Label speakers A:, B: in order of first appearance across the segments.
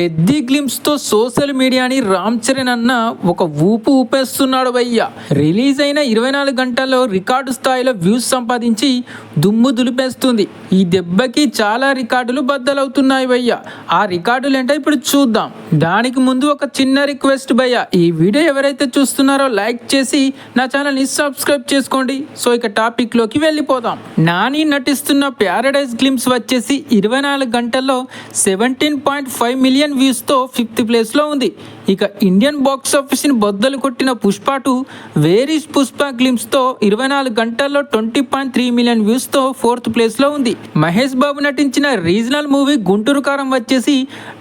A: Peddi గ్లిమ్స్తో social మీడియాని రామ్ చరణ్ అన్న ఒక ఊపు ఊపేస్తున్నాడు భయ్య. రిలీజ్ అయిన ఇరవై నాలుగు గంటల్లో రికార్డు స్థాయిలో వ్యూస్ సంపాదించి దుమ్ము దులిపేస్తుంది. ఈ దెబ్బకి చాలా రికార్డులు బద్దలవుతున్నాయి భయ్య. ఆ రికార్డులు ఏంటో ఇప్పుడు చూద్దాం. దానికి ముందు ఒక చిన్న రిక్వెస్ట్ భయ్య. ఈ వీడియో ఎవరైతే చూస్తున్నారో లైక్ చేసి నా ఛానల్ని సబ్స్క్రైబ్ చేసుకోండి. సో ఇక టాపిక్లోకి వెళ్ళిపోదాం. నాని నటిస్తున్న ప్యారడైజ్ గ్లిమ్స్ వచ్చేసి ఇరవై నాలుగు గంటల్లో సెవెంటీన్ పాయింట్ ఫైవ్ మిలియన్ వ్యూస్తో ఫిఫ్త్ ప్లేస్లో ఉంది. ఇక ఇండియన్ బాక్స్ ఆఫీస్ని బద్దలు కొట్టిన పుష్ప టూ వేరీస్ పుష్ప గ్లిమ్స్తో ఇరవై నాలుగు గంటల్లో ట్వంటీ పాయింట్ త్రీ మిలియన్ వ్యూస్తో ఫోర్త్ ప్లేస్లో ఉంది. మహేష్ బాబు నటించిన రీజనల్ మూవీ గుంటూరు కారం వచ్చేసి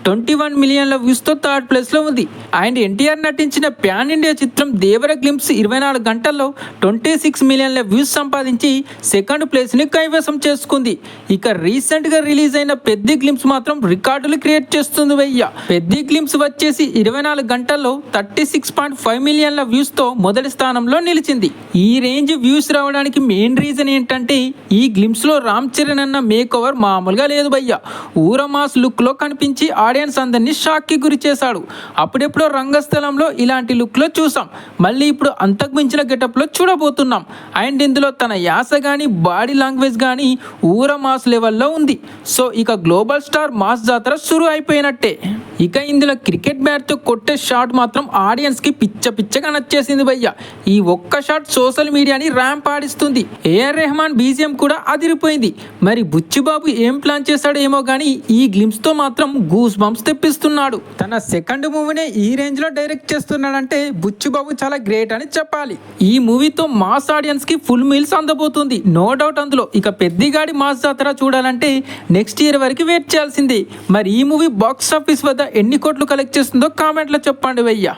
A: ట్వంటీ వన్ మిలియన్ల వ్యూస్తో థర్డ్ ప్లేస్లో ఉంది. అండ్ ఎన్టీఆర్ నటించిన ప్యాన్ ఇండియా చిత్రం దేవర గ్లిమ్స్ ఇరవై నాలుగు గంటల్లో ట్వంటీ సిక్స్ మిలియన్ల వ్యూస్ సంపాదించి సెకండ్ ప్లేస్ని కైవసం చేసుకుంది. ఇక రీసెంట్గా రిలీజ్ అయిన పెద్ద గ్లిమ్స్ మాత్రం రికార్డులు క్రియేట్ చేస్తుంది వెయ్య పెద్ద గ్లిమ్స్ వచ్చేసి ఇరవై నాలుగు గంటల్లో థర్టీ సిక్స్ పాయింట్ ఫైవ్ మిలియన్ల వ్యూస్తో మొదటి స్థానంలో నిలిచింది. ఈ రేంజ్ వ్యూస్ రావడానికి మెయిన్ రీజన్ ఏంటంటే ఈ గ్లిమ్స్లో రామ్ చరణ్ అన్న మేక్ ఓవర్ మామూలుగా లేదు భయ్య. ఊరమాస్ లుక్లో కనిపించి ఆడియన్స్ అందరినీ షాక్కి గురి చేశాడు. అప్పుడెప్పుడో రంగస్థలంలో ఇలాంటి లుక్లో చూసాం. మళ్ళీ ఇప్పుడు అంతకు మించిన గెటప్లో చూడబోతున్నాం. అండ్ ఇందులో తన యాస కానీ బాడీ లాంగ్వేజ్ కానీ ఊర మాస్ లెవెల్లో ఉంది. సో ఇక గ్లోబల్ స్టార్ మాస్ జాతర షురు అయిపోయినట్టే. ఇక ఇందులో క్రికెట్ బ్యాట్తో కొట్టే షాట్ మాత్రం ఆడియన్స్కి పిచ్చ పిచ్చగా నచ్చేసింది భయ్య. ఈ ఒక్క షాట్ సోషల్ మీడియాని ర్యాంప్ ఆడిస్తుంది. ఏఆర్ రెహమాన్ బీజిఎం కూడా అదిరిపోయింది. మరి బుచ్చిబాబు ఏం ప్లాన్ చేశాడో ఏమో కానీ ఈ గ్లిమ్స్తో మాత్రం గూస్ బంప్స్ తెప్పిస్తున్నాడు. తన సెకండ్ మూవీనే ఈ రేంజ్లో డైరెక్ట్ చేస్తున్నాడంటే బుచ్చిబాబు చాలా గ్రేట్ అని చెప్పాలి. ఈ మూవీతో మాస్ ఆడియన్స్కి ఫుల్ మీల్స్ అందబోతుంది. నో డౌట్ అందులో. ఇక పెద్దిగాడి మాస్ జాతర చూడాలంటే నెక్స్ట్ ఇయర్ వరకు వెయిట్ చేయాల్సిందే. మరి ఈ మూవీ బాక్స్ ఆఫీస్ వద్ద ఎన్ని కోట్లు కలెక్ట్ చేస్తుందో కామెంట్లో చెప్పండి వెయ్య.